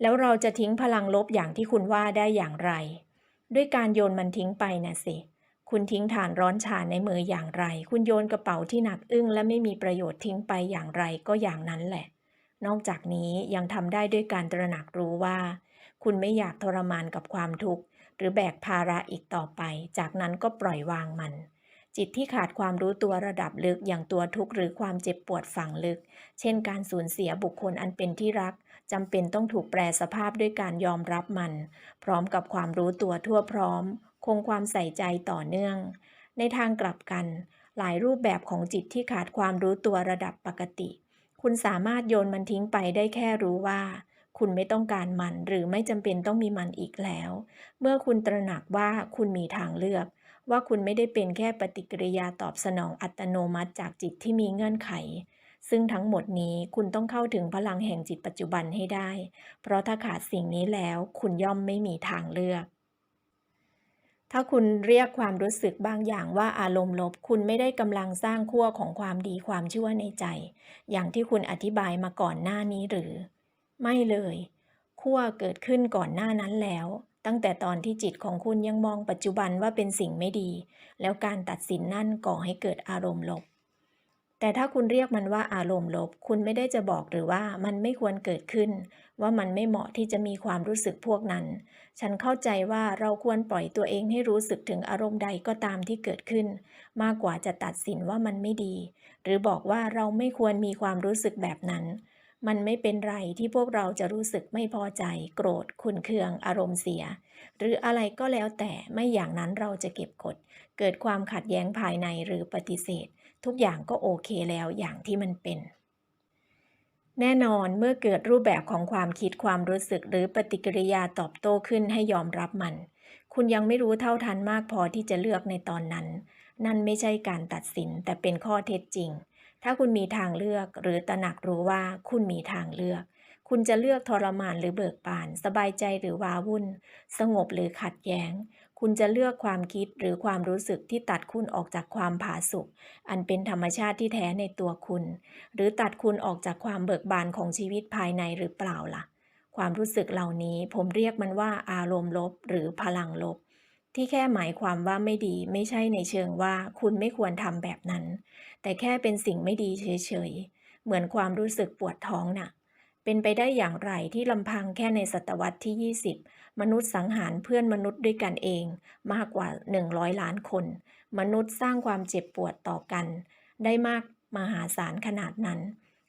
แล้วเราจะทิ้งพลังลบอย่างที่คุณว่าได้อย่างไร ด้วยการโยนมันทิ้งไปนะสิ คุณทิ้งฐานร้อนฉานในมืออย่างไร คุณโยนกระเป๋าที่หนักอึ้งและไม่มีประโยชน์ทิ้งไปอย่างไรก็อย่างนั้นแหละ นอกจากนี้ยังทำได้ด้วยการตระหนักรู้ว่า คุณไม่อยากทรมานกับความทุกข์หรือแบกภาระอีกต่อไป จากนั้นก็ปล่อยวางมันจิตที่ขาดความรู้ตัวระดับลึกอย่างตัวทุกข์หรือความเจ็บปวดฝังลึก เช่นการสูญเสียบุคคลอันเป็นที่รัก จำเป็นต้องถูกแปลสภาพด้วยการยอมรับมัน พร้อมกับความรู้ตัวทั่วพร้อม คงความใส่ใจต่อเนื่อง ในทางกลับกัน หลายรูปแบบของจิตที่ขาดความรู้ตัวระดับปกติ คุณสามารถโยนมันทิ้งไปได้แค่รู้ว่า คุณไม่ต้องการมันหรือไม่จำเป็นต้องมีมันอีกแล้ว เมื่อคุณตระหนักว่าคุณมีทางเลือกว่าคุณไม่ได้เป็นแค่ปฏิกิริยาตอบสนองอัตโนมัติจากจิตที่มีเงื่อนไข ซึ่งทั้งหมดนี้คุณต้องเข้าถึงพลังแห่งจิตปัจจุบันให้ได้ เพราะถ้าขาดสิ่งนี้แล้วคุณย่อมไม่มีทางเลือก ถ้าคุณเรียกความรู้สึกบางอย่างว่าอารมณ์ลบ คุณไม่ได้กำลังสร้างขั้วของความดีความชั่วในใจ อย่างที่คุณอธิบายมาก่อนหน้านี้หรือ ไม่เลยขั้วเกิดขึ้นก่อนหน้านั้นแล้ว ตั้งแต่ตอนที่จิตของคุณยังมองปัจจุบันว่าเป็นสิ่งไม่ดี แล้วการตัดสินนั่นก่อให้เกิดอารมณ์ลบ แต่ถ้าคุณเรียกมันว่าอารมณ์ลบ คุณไม่ได้จะบอกหรือว่ามันไม่ควรเกิดขึ้น ว่ามันไม่เหมาะที่จะมีความรู้สึกพวกนั้น ฉันเข้าใจว่าเราควรปล่อยตัวเองให้รู้สึกถึงอารมณ์ใดก็ตามที่เกิดขึ้น มากกว่าจะตัดสินว่ามันไม่ดี หรือบอกว่าเราไม่ควรมีความรู้สึกแบบนั้น มันไม่เป็นไรที่พวกเราจะรู้สึกไม่พอใจ โกรธ ขุนเคือง อารมณ์เสีย หรืออะไรก็แล้วแต่ไม่อย่างนั้นเราจะเก็บกด เกิดความขัดแย้งภายในหรือปฏิเสธ ทุกอย่างก็โอเคแล้วอย่างที่มันเป็น แน่นอนเมื่อเกิดรูปแบบของความคิดความรู้สึกหรือปฏิกิริยาตอบโต้ขึ้นให้ยอมรับมัน คุณยังไม่รู้เท่าทันมากพอที่จะเลือกในตอนนั้น นั่นไม่ใช่การตัดสินแต่เป็นข้อเท็จจริง ถ้าคุณมีทางเลือกหรือตระหนักรู้ว่าคุณมีทางเลือก คุณจะเลือกทรมานหรือเบิกบาน สบายใจหรือว้าวุ่น สงบหรือขัดแย้ง คุณจะเลือกความคิดหรือความรู้สึกที่ตัดคุณออกจากความผาสุกอันเป็นธรรมชาติที่แท้ในตัวคุณ หรือตัดคุณออกจากความเบิกบานของชีวิตภายในหรือเปล่าล่ะ ความรู้สึกเหล่านี้ผมเรียกมันว่าอารมณ์ลบ หรือพลังลบ ที่แค่หมายความว่าไม่ดี ไม่ใช่ในเชิงว่าคุณไม่ควรทำแบบนั้น แต่แค่เป็นสิ่งไม่ดีเฉยๆเหมือนความรู้สึกปวดท้องน่ะ เป็นไปได้อย่างไรที่ลำพังแค่ในศตวรรษที่ 20 มนุษย์สังหารเพื่อนมนุษย์ด้วยกันเอง มากกว่า 100 ล้านคน มนุษย์สร้างความเจ็บปวดต่อกัน ได้มากมหาศาลขนาดนั้น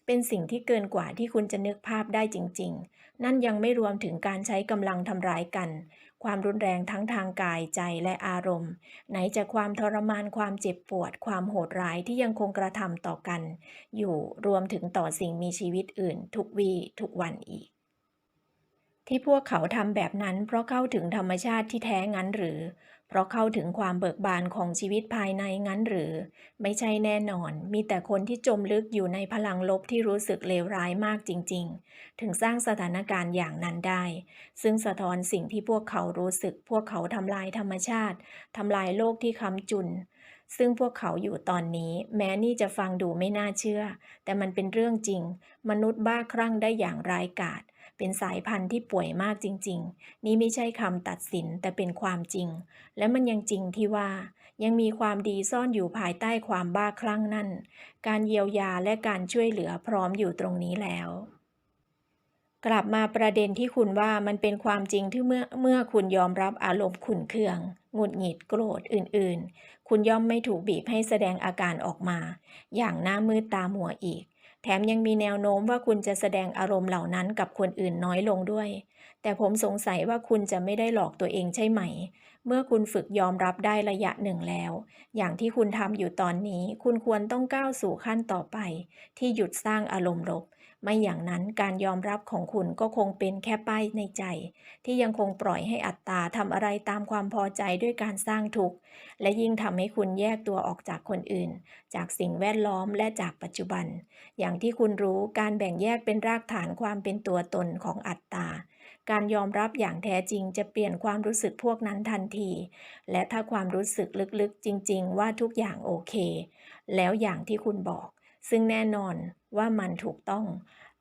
เป็นสิ่งที่เกินกว่าที่คุณจะนึกภาพได้จริง ๆ นั่นยังไม่รวมถึงการใช้กำลังทำร้ายกัน ความรุนแรงทั้งทางกายใจและอารมณ์ ไหนจะความทรมานความเจ็บปวด ความโหดร้ายที่ยังคงกระทำต่อกัน อยู่รวมถึงต่อสิ่งมีชีวิตอื่น ทุกวีทุกวันอีก ที่พวกเขาทำแบบนั้นเพราะเข้าถึงธรรมชาติที่แท้งั้นหรือเพราะเข้าถึงความเบิกบานของชีวิตภายในงั้นหรือ ไม่ใช่แน่นอน มีแต่คนที่จมลึกอยู่ในพลังลบที่รู้สึกเลวร้ายมากจริง ๆ ถึงสร้างสถานการณ์อย่างนั้นได้ ซึ่งสะท้อนสิ่งที่พวกเขารู้สึก พวกเขาทำลายธรรมชาติทำลายโลกที่ค้ำจุนซึ่งพวกเขาอยู่ตอนนี้ แม้นี่จะฟังดูไม่น่าเชื่อ แต่มันเป็นเรื่องจริง มนุษย์บ้าคลั่งได้อย่างร้ายกาจ เป็นสายพันธุ์ที่ป่วยมากจริง ๆ นี่ไม่ใช่คำตัดสินแต่เป็นความจริง และมันยังจริงที่ว่า ยังมีความดีซ่อนอยู่ภายใต้ความบ้าคลั่งนั่น การเยียวยาและการช่วยเหลือพร้อมอยู่ตรงนี้แล้วกลับมาประเด็นที่คุณว่ามันเป็นความจริงที่เมื่อเมื่อคุณยอมรับอารมณ์ขุนเคืองหงุดหงิดโกรธอื่น ๆ คุณย่อมไม่ถูกบีบให้แสดงอาการออกมา อย่างหน้ามืดตามัวอีก แถมยังมีแนวโน้มว่าคุณจะแสดงอารมณ์เหล่านั้นกับคนอื่นน้อยลงด้วย แต่ผมสงสัยว่าคุณจะไม่ได้หลอกตัวเองใช่ไหม เมื่อคุณฝึกยอมรับได้ระยะหนึ่งแล้ว อย่างที่คุณทำอยู่ตอนนี้ คุณควรต้องก้าวสู่ขั้นต่อไป ที่หยุดสร้างอารมณ์ลบ ไม่อย่างนั้นการยอมรับของคุณก็คงเป็นแค่ป้ายในใจ ที่ยังคงปล่อยให้อัตตาทำอะไรตามความพอใจด้วยการสร้างทุกข์ และยิ่งทำให้คุณแยกตัวออกจากคนอื่น จากสิ่งแวดล้อมและจากปัจจุบัน อย่างที่คุณรู้การแบ่งแยกเป็นรากฐานความเป็นตัวตนของอัตตาการยอมรับอย่างแท้จริงจะเปลี่ยนความรู้สึกพวกนั้นทันที และถ้าความรู้สึกลึกๆ จริง ๆ ว่าทุกอย่างโอเค แล้วอย่างที่คุณบอก ซึ่งแน่นอนว่ามันถูกต้อง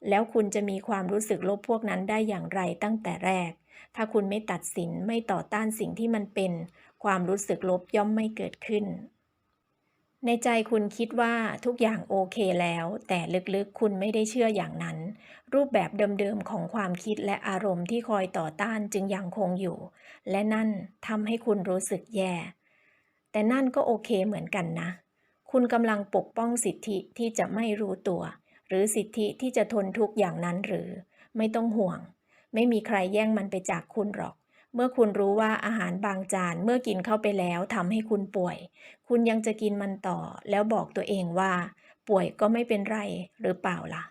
แล้วคุณจะมีความรู้สึกลบพวกนั้นได้อย่างไรตั้งแต่แรก ถ้าคุณไม่ตัดสินไม่ต่อต้านสิ่งที่มันเป็น ความรู้สึกลบย่อมไม่เกิดขึ้น ในใจคุณคิดว่าทุกอย่างโอเคแล้ว แต่ลึกๆคุณไม่ได้เชื่ออย่างนั้น รูปแบบเดิมๆของความคิดและอารมณ์ที่คอยต่อต้านจึงยังคงอยู่ และนั่นทำให้คุณรู้สึกแย่ แต่นั่นก็โอเคเหมือนกันนะ คุณกำลังปกป้องสิทธิที่จะไม่รู้ตัว หรือสิทธิที่จะทนทุกข์อย่างนั้นหรือ ไม่ต้องห่วง ไม่มีใครแย่งมันไปจากคุณหรอก เมื่อคุณรู้ว่าอาหารบางจานเมื่อกินเข้าไปแล้วทำให้คุณป่วย คุณยังจะกินมันต่อ แล้วบอกตัวเองว่า ป่วยก็ไม่เป็นไรหรือเปล่าล่ะ